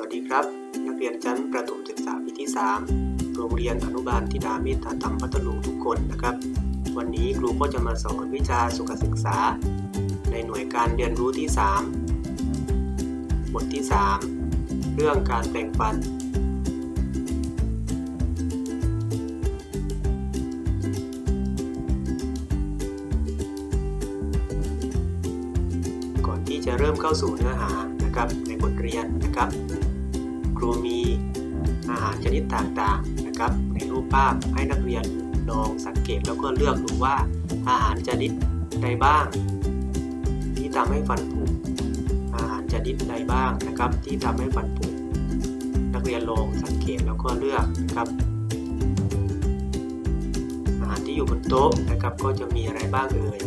วัสดีครับ นักเรียนชั้นประถมศึกษาปีที่ 3 โรงเรียนอนุบาลธิดาเมตตาธรรมพัทลุงทุกคนนะครับ วันนี้ครูก็จะมาสอนวิชาสุขศึกษา ในหน่วยการเรียนรู้ที่ 3 บทที่ 3 เรื่องการแปลงฟัน ก่อนที่จะเริ่มเข้าสู่เนื้อหานะครับในบทเรียนนะครับ ครูมีอาหารชนิดต่างๆนะครับ ในรูปภาพให้นักเรียนลองสังเกตแล้วก็เลือกดูว่าอาหารชนิดใดบ้าง ที่ทำให้ฟันผุอาหารชนิดใดบ้างนะครับ ที่ทำให้ฟันผุนักเรียนลองสังเกตแล้วก็เลือกนะครับอาหารที่อยู่บนโต๊ะนะครับก็จะมีอะไรบ้างเอ่ย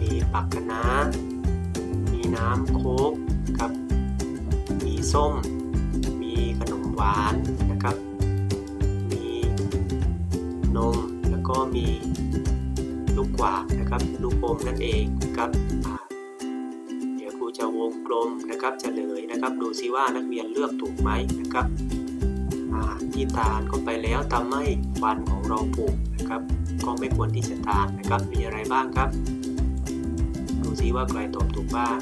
มีปักคะน้ามีน้ำโค้กครับมีส้ม หวานนะครับ มีนมแล้วก็มีลูกกวาดนะครับลูกอมนั่นเองนะครับเดี๋ยวครูจะวงกลมนะครับจะเลยนะครับ ดูซิว่านักเรียนเลือกถูกไหมนะครับที่ทานเข้าไปแล้วทำให้ฟันของเราผุนะครับ ก็ไม่ควรที่จะทานนะครับ มีอะไรบ้างครับ ดูซิว่าใครตอบถูกบ้าง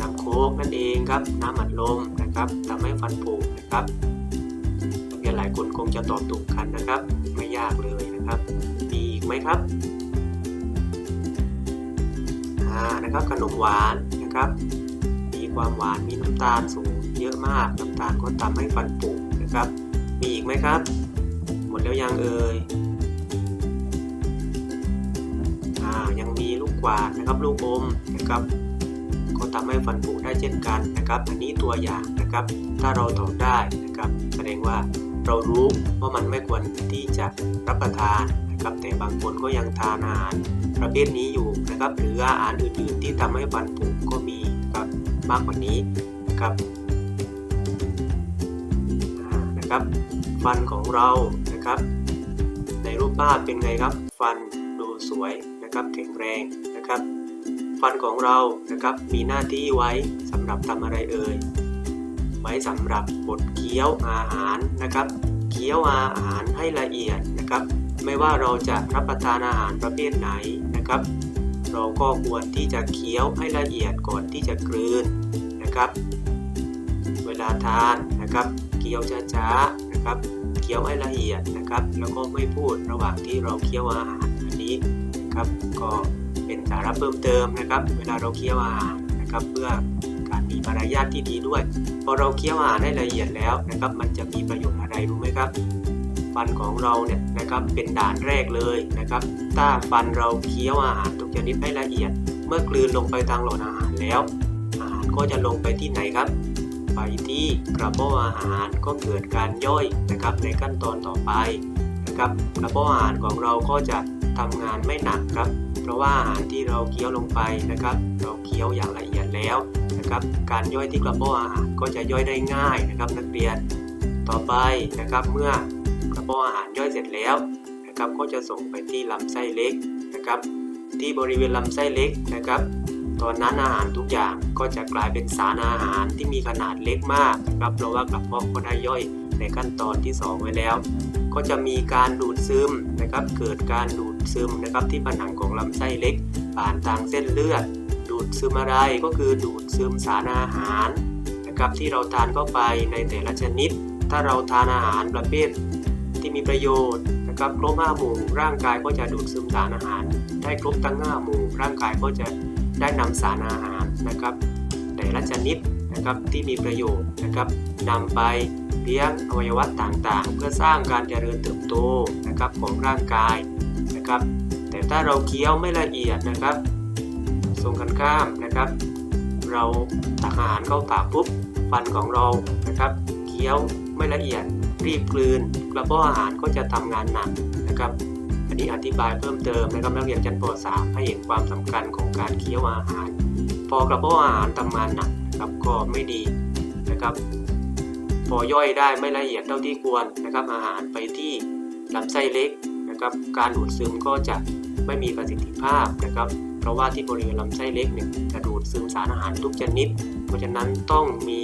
น้ำโค้กนั่นเองครับ น้ำอัดลมนะครับทำให้ฟันผุนะครับเรียนหลายคนคงจะตอบถูกกันนะครับ ไม่ยากเลยนะครับ มีอีกไหมครับอ่านะครับขนมหวานนะครับ มีความหวานมีน้ำตาลสูงเยอะมากน้ำตาลก็ทำให้ฟันผุนะครับ มีอีกไหมครับ หมดแล้วยังเอ่ยอ่ายังมีลูกกวาดนะครับ ลูกอมนะครับ ก็ทำให้ฟันผุได้เช่นกันนะครับ อันนี้ตัวอย่างนะครับ ถ้าเราตอบได้นะครับ แสดงว่าเรารู้ว่ามันไม่ควรที่จะรับประทานนะครับ แต่บางคนก็ยังทานอาหารประเภทนี้อยู่นะครับ หรืออาหารอื่นๆที่ทำให้ฟันผุก็มีนะครับมากกว่านี้นะครับนะครับ ฟันของเรานะครับ ในรูปภาพเป็นไงครับ ฟันดูสวยนะครับแข็งแรงนะครับ ฟันของเรานะครับมีหน้าที่ไว้สำหรับทำอะไรเอ่ยไว้สำหรับบดเคี้ยวอาหารนะครับเคี้ยวอาหารให้ละเอียดนะครับ ไม่ว่าเราจะรับประทานอาหารประเภทไหนนะครับ เราก็ควรที่จะเคี้ยวให้ละเอียดก่อนที่จะกลืนนะครับ เวลาทานนะครับเคี้ยวช้าๆนะครับเคี้ยวให้ละเอียดนะครับ แล้วก็ไม่พูดระหว่างที่เราเคี้ยวอาหารอันนี้นะครับก็ เป็นสาระเพิ่มเติมนะครับ เวลาเราเคี้ยวอาหารนะครับ เพื่อการมีมารยาทที่ดีด้วย พอเราเคี้ยวอาหารได้ละเอียดแล้วนะครับ มันจะมีประโยชน์อะไรรู้ไหมครับ ฟันของเราเนี่ยนะครับเป็นด่านแรกเลยนะครับ ถ้าฟันเราเคี้ยวอาหารทุกชนิดให้ละเอียด เมื่อกลืนลงไปทางหลอดอาหารแล้ว อาหารก็จะลงไปที่ไหนครับไปที่กระเพาะอาหารก็เกิดการย่อยนะครับในขั้นตอนต่อไปนะครับกระเพาะอาหารของเราก็จะทำงานไม่หนักครับ เพราะว่าอาหารที่เราเคี้ยวลงไปนะครับ เราเคี้ยวอย่างละเอียดแล้วนะครับ การย่อยที่กระเพาะอาหารก็จะย่อยได้ง่ายนะครับ นักเรียนต่อไปนะครับเมื่อกระเพาะอาหารย่อยเสร็จแล้วนะครับก็จะส่งไปที่ลำไส้เล็กนะครับ ที่บริเวณลำไส้เล็กนะครับ ตอนนั้นอาหารทุกอย่างก็จะกลายเป็นสารอาหารที่มีขนาดเล็กมากนะครับเพราะว่ากระเพาะก็ได้ย่อยในขั้นตอนที่ 2 ไว้แล้ว ก็จะมีการดูดซึมนะครับ เกิดการดูดซึมนะครับที่ผนังของลำไส้เล็ก ผ่านทางเส้นเลือด ดูดซึมอะไรก็คือดูดซึมสารอาหารนะครับที่เราทานเข้าไปในแต่ละชนิด ถ้าเราทานอาหารประเภทที่มีประโยชน์นะครับครบห้าหมู่ร่างกายก็จะดูดซึมสารอาหาร ได้ครบทั้งห้าหมู่ร่างกายก็จะได้นำสารอาหารนะครับ แต่ละชนิดนะครับที่มีประโยชน์นะครับนำไป เลี้ยงอวัยวะต่างๆ เพื่อสร้างการเจริญเติบโตนะครับของร่างกายนะครับ แต่ถ้าเราเคี้ยวไม่ละเอียดนะครับส่งกันข้ามนะครับ เราตักอาหารเข้าปากปุ๊บฟันของเรานะครับเคี้ยวไม่ละเอียดรีบกลืนกระเพาะอาหารก็จะทำงานหนักนะครับอันนี้อธิบายเพิ่มเติมนะครับนักเรียนชั้นป .3 ให้เห็นความสำคัญของการเคี้ยวอาหาร พอกระเพาะอาหารทำงานหนักนะครับก็ไม่ดีนะครับ พอย่อยได้ไม่ละเอียดเท่าที่ควรนะครับ อาหารไปที่ลำไส้เล็กนะครับ การดูดซึมก็จะไม่มีประสิทธิภาพนะครับ เพราะว่าที่บริเวณลำไส้เล็กเนี่ยจะดูดซึมสารอาหารทุกชนิด เพราะฉะนั้นต้องมี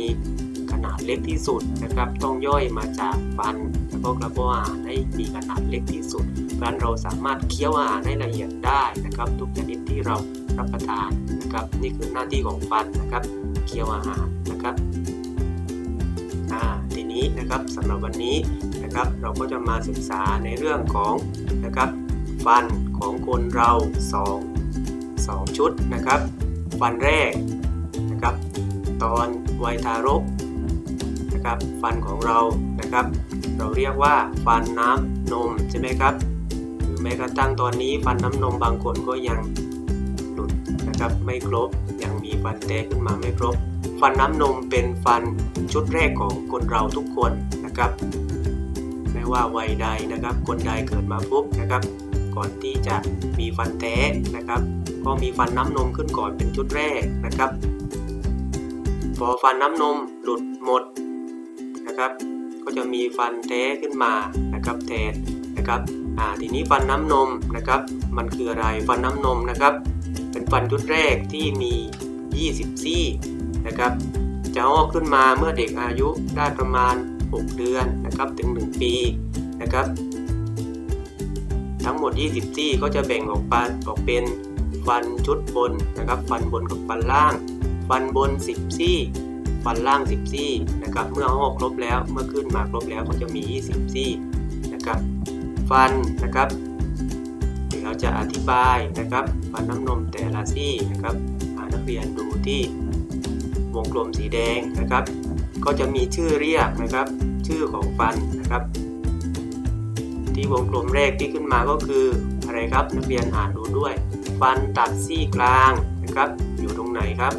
ขนาดเล็กที่สุดนะครับ ต้องย่อยมาจากฟันแล้วก็กระเพาะอาหารให้มีขนาดเล็กที่สุดเพราะนั้นเราสามารถเคี้ยวอาหารให้ละเอียดได้นะครับ ทุกชนิดที่เรารับประทานนะครับ นี่คือหน้าที่ของฟันนะครับ เคี้ยวอาหารนะครับ ทีนี้นะครับสำหรับวันนี้นะครับเราก็จะมาศึกษาในเรื่องของนะครับฟันของคนเราสองสองชุดนะครับ ฟันแรกนะครับตอนวัยทารกนะครับฟันของเรานะครับ เราเรียกว่าฟันน้ำนมใช่ไหมครับหรือแม้กระทั่งตอนนี้ฟันน้ำนมบางคนก็ยังหลุดนะครับไม่ครบยังมีฟันแตกขึ้นมาไม่ครบ ฟันน้ำนมเป็นฟันชุดแรกของคนเราทุกคนนะครับ ไม่ว่าวัยใดนะครับ คนใดเกิดมาปุ๊บนะครับ ก่อนที่จะมีฟันแท้นะครับ ก็มีฟันน้ำนมขึ้นก่อนเป็นชุดแรกนะครับ พอฟันน้ำนมหลุดหมดนะครับ ก็จะมีฟันแท้ขึ้นมานะครับแทนนะครับอ่าทีนี้ฟันน้ำนมนะครับ มันคืออะไรฟันน้ำนมนะครับ เป็นฟันชุดแรกที่มี 20 ซี่ นะครับ จะออกขึ้นมาเมื่อเด็กอายุได้ประมาณ 6 เดือนนะครับถึง 1 ปีนะครับ ทั้งหมด 20 ซี่ก็จะแบ่งออกมาออกเป็นฟันชุดบนนะครับ ฟันบนกับฟันล่าง ฟันบน 10 ซี่ ฟันล่าง 10 ซี่นะครับ เมื่อออกครบแล้วเมื่อขึ้นมาครบแล้วก็จะมี 20 ซี่นะครับ ฟันนะครับเดี๋ยวเราจะอธิบายนะครับฟันน้ำนมแต่ละซี่นะครับนักเรียนดูที่ วงกลมสีแดงนะครับ ก็จะมีชื่อเรียกนะครับ ชื่อของฟันนะครับ ที่วงกลมแรกที่ขึ้นมาก็คืออะไรครับนักเรียนอ่านดูด้วย ฟันตัดซี่กลางนะครับ อยู่ตรงไหนครับ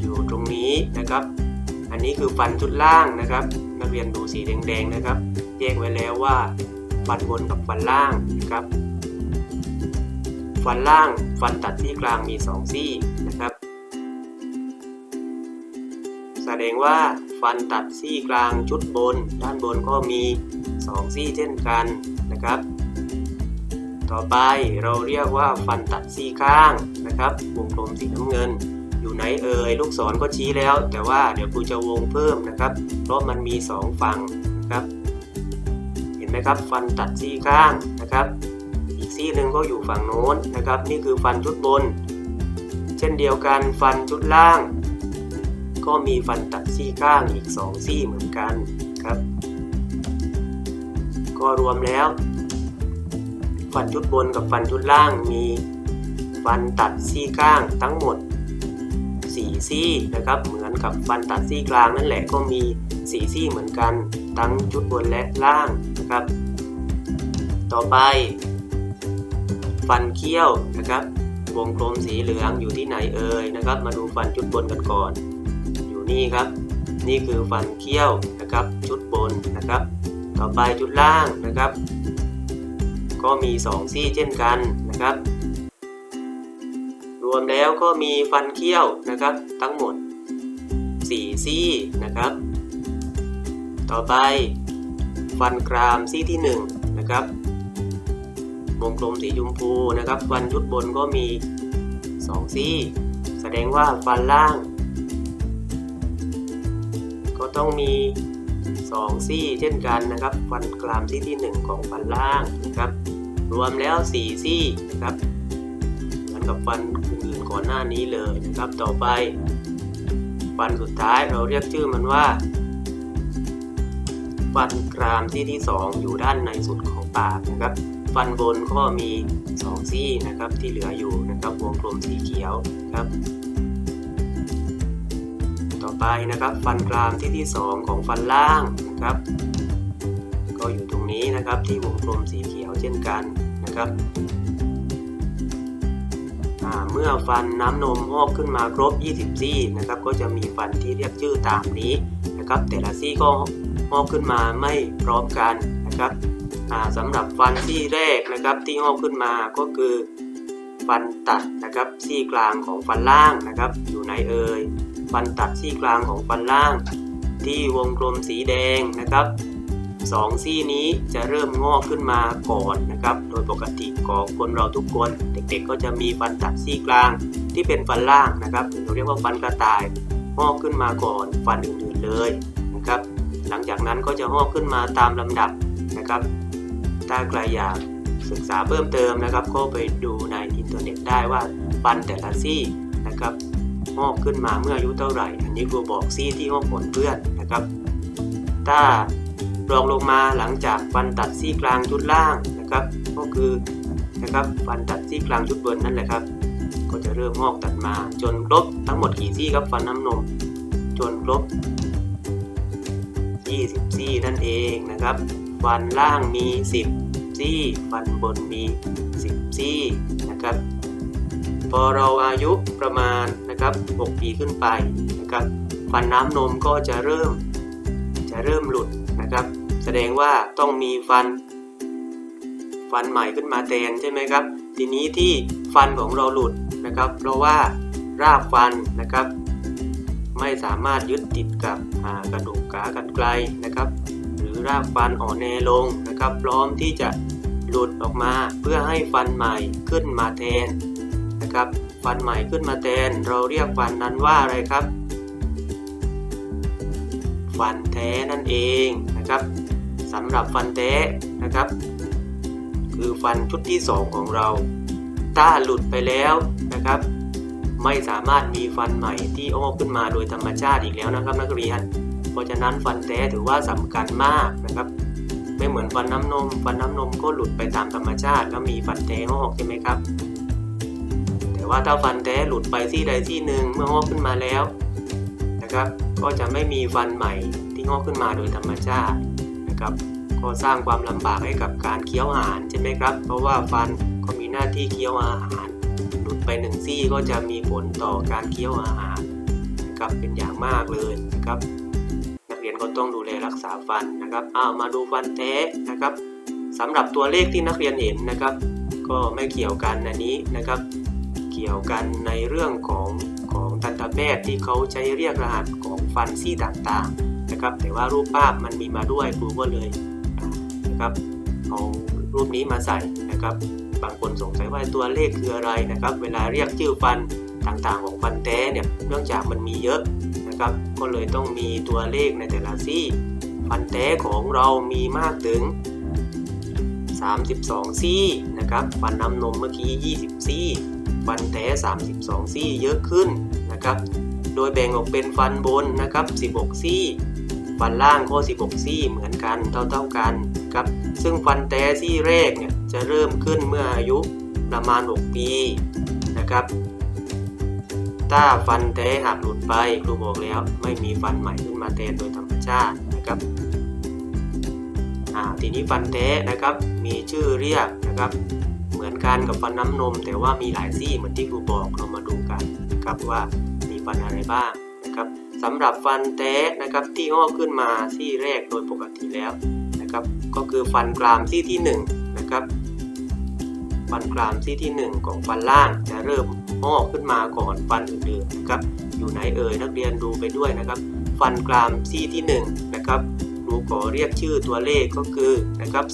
อยู่ตรงนี้นะครับ อันนี้คือฟันชุดล่างนะครับ นักเรียนดูสีแดงๆนะครับแยกไว้แล้วว่าฟันบนกับฟันล่างนะครับ ฟันล่างฟันตัดซี่กลางมี 2 ซี่ ดงว่าฟันตัดซี่กลางชุดบน ด้านบนก็มี 2 ซี่เช่นกันนะครับ ต่อไปเราเรียกว่าฟันตัดซี่ข้างนะครับ วงกลมสีน้ำเงิน อยู่ไหนเอ่ยลูกศรก็ชี้แล้ว แต่ว่าเดี๋ยวครูจะวงเพิ่มนะครับ เพราะมันมี 2 ฝั่งนะครับ เห็นไหมครับฟันตัดซี่ข้างนะครับอีกซี่หนึ่งก็อยู่ฝั่งโน้นนะครับ นี่คือฟันชุดบน เช่นเดียวกันฟันชุดล่าง ก็มีฟันตัดซี่ข้างอีก 2 ซี่เหมือนกันครับ ก็รวมแล้ว ฟันชุดบนกับฟันชุดล่างมีฟันตัดซี่ข้างทั้งหมด 4 ซี่นะครับ เหมือนกับฟันตัดซี่กลางนั่นแหละก็มี 4 ซี่เหมือนกัน ทั้งชุดบนและล่างนะครับ ต่อไป ฟันเคี้ยวนะครับวงกลมสีเหลืองอยู่ที่ไหนเอ่ยนะครับ มาดูฟันชุดบนกันก่อน นี่ครับ นี่คือฟันเคี้ยวนะครับ ชุดบนนะครับ ต่อไปชุดล่างนะครับ ก็มี 2 ซี่เช่นกันนะครับ รวมแล้วก็มีฟันเคี้ยวนะครับ ทั้งหมด 4 ซี่นะครับ ต่อไปฟันกรามซี่ที่1นะครับวงกลมสีชมพูนะครับ ฟันชุดบนก็มี 2 ซี่ แสดงว่าฟันล่าง ก็ต้องมี 2 ซี่เช่นกันนะครับฟันกรามซี่ที่ 1 ของฟันล่างนะครับ รวมแล้ว 4 ซี่นะครับเหมือนกับฟันอื่นๆก่อนหน้านี้เลยนะครับต่อไป ฟันสุดท้ายเราเรียกชื่อมันว่า ฟันกรามที่ที่ 2 อยู่ด้านในสุดของปากนะครับ ฟันบนก็มี 2 ซี่นะครับที่เหลืออยู่นะครับวงกลมสีเขียวครับ ไปนะครับ ฟันกรามที่ที่ 2 ของฟันล่างนะครับ ก็อยู่ตรงนี้นะครับที่วงกลมสีเขียวเช่นกันนะครับเมื่อฟันน้ำนมงอกขึ้นมาครบ 20 ซี่นะครับ ก็จะมีฟันที่เรียกชื่อตามนี้นะครับ แต่ละซี่ก็งอกขึ้นมาไม่พร้อมกันนะครับสำหรับฟันซี่แรกนะครับที่งอกขึ้นมาก็คือฟันตัดนะครับซี่กลางของฟันล่างนะครับ อยู่ไหนเอ่ย ฟันตัดซี่กลางของฟันล่าง ที่วงกลมสีแดงนะครับสองซี่นี้จะเริ่มงอกขึ้นมาก่อนนะครับ โดยปกติของคนเราทุกคน เด็กๆ ก็จะมีฟันตัดซี่กลางที่เป็นฟันล่างนะครับหรือเราเรียกว่าฟันกระต่าย งอกขึ้นมาก่อนฟันอื่นๆเลยนะครับ หลังจากนั้นก็จะงอกขึ้นมาตามลำดับนะครับ ถ้าใครอยากศึกษาเพิ่มเติมนะครับ ก็ไปดูในอินเทอร์เน็ตได้ว่าฟันแต่ละซี่นะครับ งอกขึ้นมาเมื่ออายุเท่าไหร่ อันนี้ครูบอกซี่ที่งอกผลเพื่อนนะครับ ถ้ารองลงมาหลังจากฟันตัดซี่กลางชุดล่างนะครับ ก็คือนะครับฟันตัดซี่กลางชุดบนนั่นแหละครับ ก็จะเริ่มงอกตัดมา จนครบทั้งหมดกี่ซี่ครับฟันน้ำนม จนครบ20ซี่นั่นเองนะครับฟันล่างมี 10ซี่ฟันบนมี 10ซี่นะครับ พอเราอายุประมาณนะครับ 6 ปีขึ้นไปนะครับฟันน้ำนมก็จะเริ่มจะเริ่มหลุดนะครับ แสดงว่าต้องมีฟัน ฟันใหม่ขึ้นมาแทนใช่ไหมครับ ทีนี้ที่ฟันของเราหลุดนะครับ เพราะว่ารากฟันนะครับ ไม่สามารถยึดติดกับกระดูกขากรรไกรนะครับ หรือรากฟันอ่อนแอลงนะครับ พร้อมที่จะหลุดออกมาเพื่อให้ฟันใหม่ขึ้นมาแทน นะครับ ฟันใหม่ขึ้นมาแทน เราเรียกฟันนั้นว่าอะไรครับ ฟันแท้นั่นเองนะครับสำหรับฟันแท้นะครับ คือฟันชุดที่ 2 ของเราถ้าหลุดไปแล้วนะครับ ไม่สามารถมีฟันใหม่ที่ออกขึ้นมาโดยธรรมชาติอีกแล้วนะครับนักเรียน เพราะฉะนั้นฟันแท้ถือว่าสำคัญมากนะครับไม่เหมือนฟันน้ำนม ฟันน้ำนมก็หลุดไปตามธรรมชาติ แล้วมีฟันแท้งอกใช่ไหมครับ แต่ว่าถ้าฟันแท้หลุดไปที่ใดที่หนึ่งเมื่องอกขึ้นมาแล้วนะครับ ก็จะไม่มีฟันใหม่ที่งอกขึ้นมาโดยธรรมชาตินะครับ ก็สร้างความลำบากให้กับการเคี้ยวอาหารใช่ไหมครับ เพราะว่าฟันก็มีหน้าที่เคี้ยวอาหาร หลุดไปหนึ่งซี่ก็จะมีผลต่อการเคี้ยวอาหารนะครับเป็นอย่างมากเลยนะครับ นักเรียนก็ต้องดูแลรักษาฟันนะครับอ้าวมาดูฟันแท้นะครับสำหรับตัวเลขที่นักเรียนเห็นนะครับ ก็ไม่เกี่ยวกันอันนี้นะครับ กี่ยวกันในเรื่องของของทันตแพทย์ที่เขาใช้เรียกรหัสของฟันซี่ต่างๆนะครับ แต่ว่ารูปภาพมันมีมาด้วยครูก็เลยนะครับเอารูปนี้มาใส่นะครับ บางคนสงสัยว่าตัวเลขคืออะไรนะครับ เวลาเรียกชื่อฟันต่างๆ ของฟันแท้เนี่ยเนื่องจากมันมีเยอะนะครับ ก็เลยต้องมีตัวเลขในแต่ละซี่ฟันแท้ของเรามีมากถึง 32 ซี่นะครับ ฟันน้ำนมเมื่อกี้ 20 ซี่ ฟันแท้ 32 ซี่เยอะขึ้นนะครับ โดยแบ่งออกเป็นฟันบนนะครับ 16 ซี่ ฟันล่างก็16 ซี่เหมือนกันเท่าๆกันครับ ซึ่งฟันแท้ซี่แรกเนี่ยจะเริ่มขึ้นเมื่ออายุประมาณ 6 ปีนะครับถ้าฟันแท้หักหลุดไปครูบอกแล้วไม่มีฟันใหม่ขึ้นมาแทนโดยธรรมชาตินะครับทีนี้ฟันแท้นะครับมีชื่อเรียกนะครับ มือนกันกับฟันน้ำนม แต่ว่ามีหลายซี่เหมือนที่ครูบอกเรามาดูกันนะครับว่ามีฟันอะไรบ้างนะครับสำหรับฟันแท้นะครับที่งอกขึ้นมาซี่แรกโดยปกติแล้วนะครับ ก็คือฟันกรามซี่ที่1นงนะครับฟันกรามซี่ที่ 1 ของฟันล่างจะเริ่มงอกขึ้นมาก่อนฟันอื่นๆนะครับอยู่ไหนเอ่ยนักเรียนดูไปด้วยนะครับ ฟันกรามซี่ที่1นะครับครูขอเรียกชื่อตัวเลขก็คือนะครับ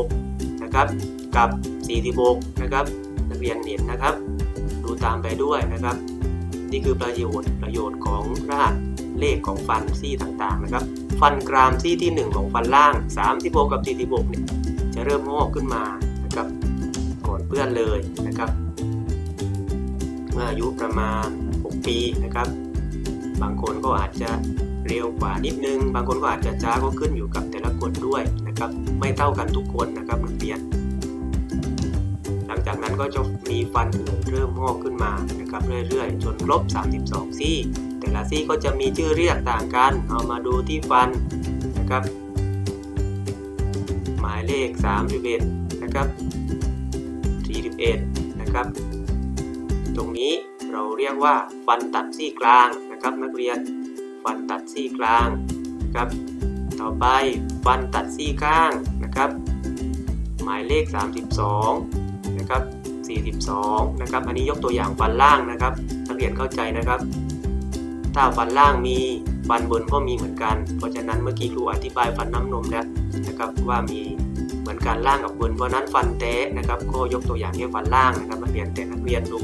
36นะครับกับ 46 นะครับนักเรียนเห็นนะครับ ดูตามไปด้วยนะครับ นี่คือประโยชน์ประโยชน์ของรหัสเลขของฟันซี่ต่างๆนะครับ ฟันกรามซี่ที่ 1 ของฟันล่าง 36 กับ 46 เนี่ยจะเริ่มงอกขึ้นมานะครับก่อนเพื่อนเลยนะครับ เมื่ออายุประมาณ 6 ปีนะครับ บางคนก็อาจจะเร็วกว่านิดนึง บางคนก็อาจจะช้าก็ขึ้นอยู่กับแต่ละคนด้วยนะครับ ไม่เท่ากันทุกคนนะครับนักเรียน จากนั้นก็จะมีฟันอื่นเริ่มงอกขึ้นมานะครับเรื่อยๆ จนครบ 32 ซี่ แต่ละซี่ก็จะมีชื่อเรียกต่างกัน เอามาดูที่ฟันนะครับ หมายเลข 31 นะครับ41นะครับ ตรงนี้เราเรียกว่าฟันตัดซี่กลางนะครับ นักเรียนฟันตัดซี่กลางนะครับ ต่อไปฟันตัดซี่ข้างนะครับ หมายเลข 32 นะครับ42นะครับอันนี้ยกตัวอย่างฟันล่างนะครับนักเรียนเข้าใจนะครับ ถ้าฟันล่างมีฟันบนก็มีเหมือนกัน เพราะฉะนั้นเมื่อกี้ครูอธิบายฟันน้ำนมแล้วนะครับว่ามีเหมือนกันล่างกับบน เพราะนั้นฟันแท้นะครับ ก็ยกตัวอย่างแค่ฟันล่างนะครับนักเรียนแต่นักเรียนดู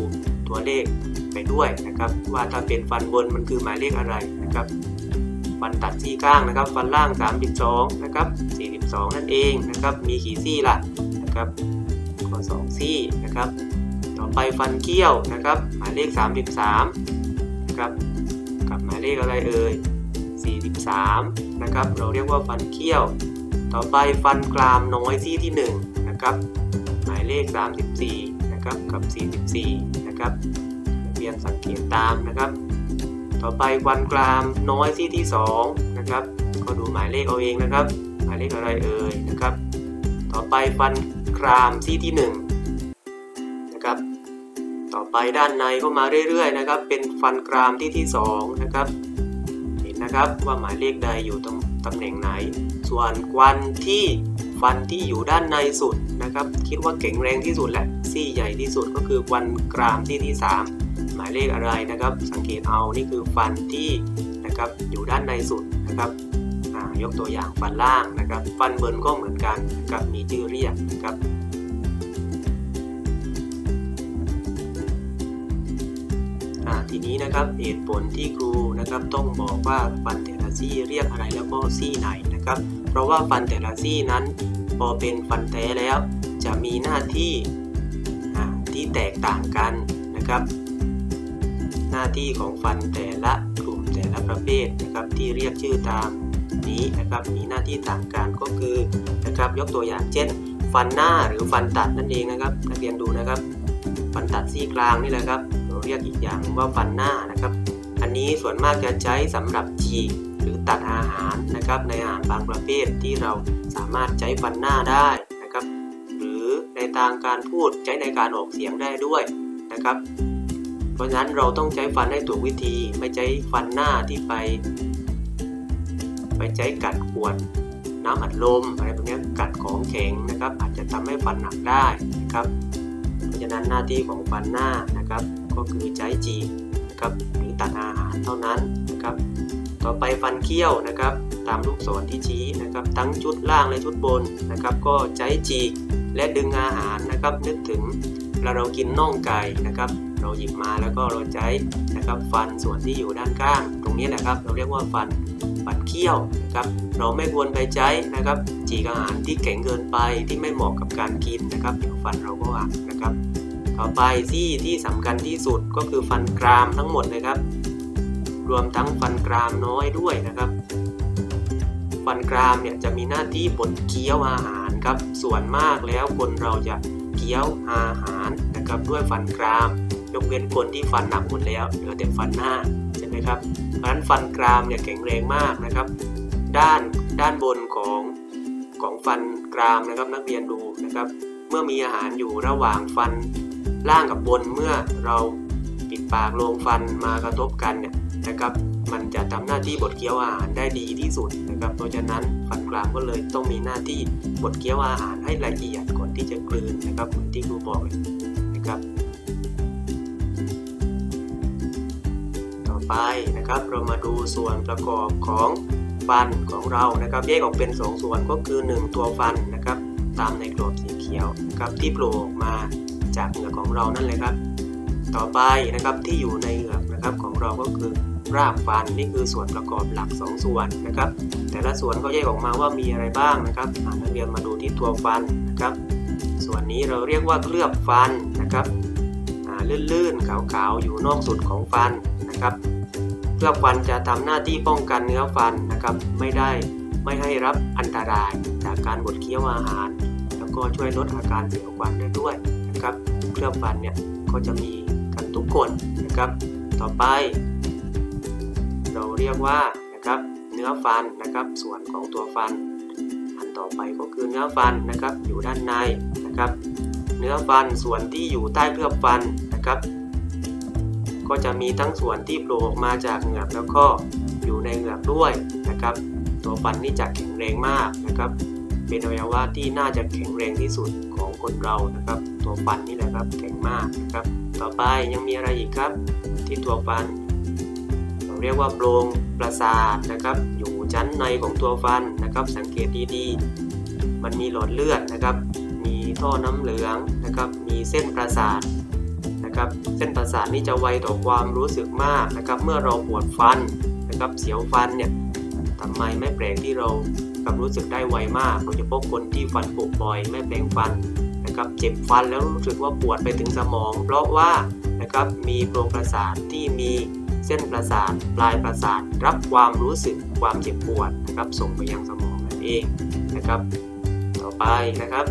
ตัวเลขไปด้วยนะครับ ว่าถ้าเป็นฟันบนมันคือหมายเลขอะไรนะครับฟันตัดซี่ข้างนะครับ ฟันล่าง 32 นะครับ 42 นั่นเองนะครับ มีกี่ซี่ล่ะนะครับ ก็2ซี่นะครับ ต่อไปฟันเกี้ยวนะครับ หมายเลข 33นะครับกับหมายเลขอะไรเอ่ย43นะครับ เราเรียกว่าฟันเขี้ยว ต่อไปฟันกรามน้อยซี่ที่ 1 นะครับ หมายเลข 34นะครับกับ 44นะครับเรียนสังเกตตามนะครับ ต่อไปฟันกรามน้อยซี่ที่2นะครับ ก็ดูหมายเลขเอาเองนะครับ หมายเลขอะไรเอ่ยนะครับ อไปฟันกรามซี่ที่1นะครับ ต่อไปด้านในก็มาเรื่อยๆนะครับ เป็นฟันกรามที่ที่2นะครับ เห็นนะครับว่าหมายเลขใดอยู่ตรงตำแหน่งไหน ส่วนควันที่ฟันที่อยู่ด้านในสุดนะครับ คิดว่าแข็งแรงที่สุดและซี่ใหญ่ที่สุดก็คือฟันกรามที่ที่ 3 หมายเลขอะไรนะครับ สังเกตเอานี่คือฟันที่นะครับอยู่ด้านในสุดนะครับ ยกตัวอย่างฟันล่างนะครับ ฟันบนก็เหมือนกันนะครับมีชื่อเรียกนะครับทีนี้นะครับเหตุผลที่ครูนะครับต้องบอกว่าฟันแต่ละซี่เรียกอะไรแล้วก็ซี่ไหนนะครับ เพราะว่าฟันแต่ละซี่นั้นพอเป็นฟันแท้แล้ว จะมีหน้าที่ที่แตกต่างกันนะครับ หน้าที่ของฟันแต่ละกลุ่มแต่ละประเภทนะครับที่เรียกชื่อตาม นี้นะครับมีหน้าที่ต่างกันก็คือนะครับยกตัวอย่างเช่น ฟันหน้าหรือฟันตัดนั่นเองนะครับนักเรียนดูนะครับ ฟันตัดซี่กลางนี่แหละครับเราเรียกอีกอย่างว่าฟันหน้านะครับ อันนี้ส่วนมากจะใช้สำหรับฉีกหรือตัดอาหารนะครับในอาหารบางประเภทที่เราสามารถใช้ฟันหน้าได้นะครับ หรือในทางการพูดใช้ในการออกเสียงได้ด้วยนะครับ เพราะฉะนั้นเราต้องใช้ฟันให้ถูกวิธีไม่ใช้ฟันหน้าที่ไป ไปใช้กัดขวดน้ำอัดลมอะไรพวกนี้กัดของแข็งนะครับ อาจจะทำให้ฟันหนักได้นะครับ เพราะฉะนั้นหน้าที่ของฟันหน้านะครับ ก็คือใช้จีบนะครับหรือตัดอาหารเท่านั้นนะครับ ต่อไปฟันเคี้ยวนะครับ ตามลูกศรที่ชี้นะครับ ทั้งชุดล่างและชุดบนนะครับ ก็ใช้จีกและดึงอาหารนะครับ นึกถึงเวลาเรากินน่องไก่นะครับ เราหยิบมาแล้วก็เราใช้นะครับฟันส่วนที่อยู่ด้านข้าง ตรงนี้แหละครับเราเรียกว่าฟันฟันเคี้ยวนะครับเราไม่ควรไปใช้นะครับจีกอาหารที่แข็งเกินไปที่ไม่เหมาะกับการกินนะครับเดี๋ยวฟันเราก็หักนะครับ ต่อไปที่ที่สำคัญที่สุดก็คือฟันกรามทั้งหมดเลยครับ รวมทั้งฟันกรามน้อยด้วยนะครับ ฟันกรามเนี่ยจะมีหน้าที่บดเคี้ยวอาหารครับส่วนมากแล้วคนเราจะเคี้ยวอาหารนะครับด้วยฟันกราม ยกเว้นคนที่ฟันหนักหมดแล้วเหลือแต่ฟันหน้าใช่ไหมครับเพราะฉะนั้นฟันกรามเนี่ยแข็งแรงมากนะครับ ด้านด้านบนของของฟันกรามนะครับนักเรียนดูนะครับ เมื่อมีอาหารอยู่ระหว่างฟันล่างกับบนเมื่อเราปิดปากลงฟันมากระทบกันเนี่ยนะครับ มันจะทำหน้าที่บดเคี้ยวอาหารได้ดีที่สุดนะครับ เพราะฉะนั้นฟันกรามก็เลยต้องมีหน้าที่บดเคี้ยวอาหารให้ละเอียดก่อนที่จะกลืนนะครับเหมือนที่ครูบอกนะครับ ไปนะครับ เรามาดูส่วนประกอบของฟันของเรานะครับแยกออกเป็น 2 ส่วนก็คือ 1 ตัวฟันนะครับ ตามในกรอบสีเขียวนะครับที่โผล่ออกมาจากเหงือกของเรานั่นเลยครับ ต่อไปนะครับที่อยู่ในเหงือกนะครับของเราก็คือรากฟันนี่คือส่วนประกอบหลัก 2 ส่วนนะครับ แต่ละส่วนก็แยกออกมาว่ามีอะไรบ้างนะครับอ่านักเรียนมาดูที่ตัวฟันนะครับ ส่วนนี้เราเรียกว่าเคลือบฟันนะครับลื่นๆขาวๆอยู่นอกสุดของฟันนะครับ ลือบฟันจะทำหน้าที่ป้องกันเนื้อฟันนะครับ ไม่ได้ไม่ให้รับอันตรายจากการบดเคี้ยวอาหาร แล้วก็ช่วยลดอาการเสียวฟันได้ด้วยนะครับเคลือบฟันเนี่ยก็จะมีกันทุกคนนะครับ ต่อไป เราเรียกว่านะครับเนื้อฟันนะครับ ส่วนของตัวฟัน อันต่อไปก็คือเนื้อฟันนะครับอยู่ด้านในนะครับ เนื้อฟันส่วนที่อยู่ใต้เคลือบฟันนะครับ ก็จะมีทั้งส่วนที่โผล่ออกมาจากเหงือกแล้วก็อยู่ในเหงือกด้วยนะครับ ตัวฟันนี่จะแข็งแรงมากนะครับ เป็นอวัยวะที่น่าจะแข็งแรงที่สุดของคนเรานะครับ ตัวฟันนี่แหละครับแข็งมากนะครับ ต่อไปยังมีอะไรอีกครับ ที่ตัวฟันเราเรียกว่าโพรงประสาทนะครับ อยู่ชั้นในของตัวฟันนะครับ สังเกตดีๆมันมีหลอดเลือดนะครับ มีท่อน้ำเหลืองนะครับ มีเส้นประสาท นะครับ เส้นประสาทนี่จะไวต่อความรู้สึกมากนะครับ เมื่อเราปวดฟันนะครับ เสียวฟันเนี่ยทำไมไม่แปลกที่เรากับรู้สึกได้ไวมากโดยเฉพาะคนที่ฟันผุบ่อยไม่แปลงฟันนะครับ เจ็บฟันแล้วรู้สึกว่าปวดไปถึงสมอง เพราะว่านะครับมีโพรงประสาทที่มีเส้นประสาทปลายประสาทรับความรู้สึกความเจ็บปวดนะครับส่งไปยังสมองนั่นเองนะครับ ต่อไปนะครับ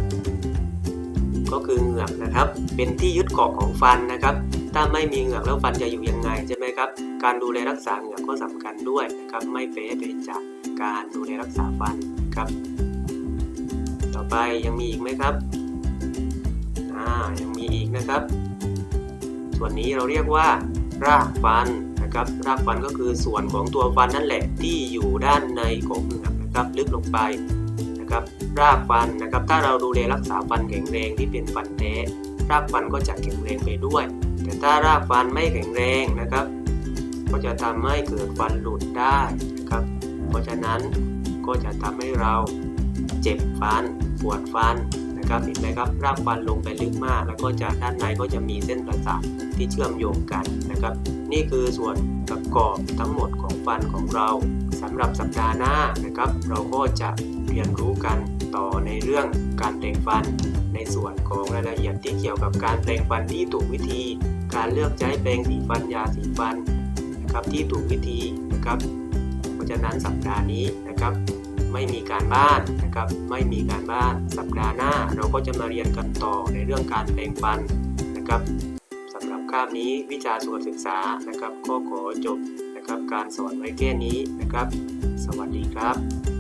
ก็คือเหงือกนะครับ เป็นที่ยึดเกาะของฟันนะครับ ถ้าไม่มีเหงือกแล้วฟันจะอยู่ยังไงใช่ไหมครับ การดูแลรักษาเหงือกก็สำคัญด้วยนะครับ ไม่เฟ้ไปจากการดูแลรักษาฟันครับ ต่อไปยังมีอีกไหมครับ อ่า ยังมีอีกนะครับ ส่วนนี้เราเรียกว่ารากฟันนะครับ รากฟันก็คือส่วนของตัวฟันนั่นแหละที่อยู่ด้านในของเหงือกนะครับ ลึกลงไปนะครับ รากฟันนะครับ ถ้าเราดูแลรักษาฟันแข็งแรงที่เป็นฟันแท้รากฟันก็จะแข็งแรงไปด้วย แต่ถ้ารากฟันไม่แข็งแรงนะครับ ก็จะทำให้เกิดฟันหลุดได้นะครับ เพราะฉะนั้นก็จะทำให้เราเจ็บฟันปวดฟันนะครับเห็นไหมครับรากฟันลงไปลึกมาก แล้วก็จะด้านในก็จะมีเส้นประสาทที่เชื่อมโยงกันนะครับ นี่คือส่วนประกอบทั้งหมดของฟันของเราสำหรับสัปดาห์หน้านะครับ เราก็จะเรียนรู้กัน ต่อในเรื่องการแปรงฟัน ในส่วนของรายละเอียดที่เกี่ยวกับการแปรงฟันที่ถูกวิธี การเลือกใช้แปรงสีฟันยาสีฟันนะครับที่ถูกวิธีนะครับ เพราะฉะนั้นสัปดาห์นี้นะครับ ไม่มีการบ้านนะครับ ไม่มีการบ้านสัปดาห์หน้าเราก็จะมาเรียนกันต่อในเรื่องการแปรงฟันนะครับสำหรับคาบนี้วิชาสุขศึกษานะครับก็ขอจบนะครับการสอนไว้แค่นี้นะครับ สวัสดีครับ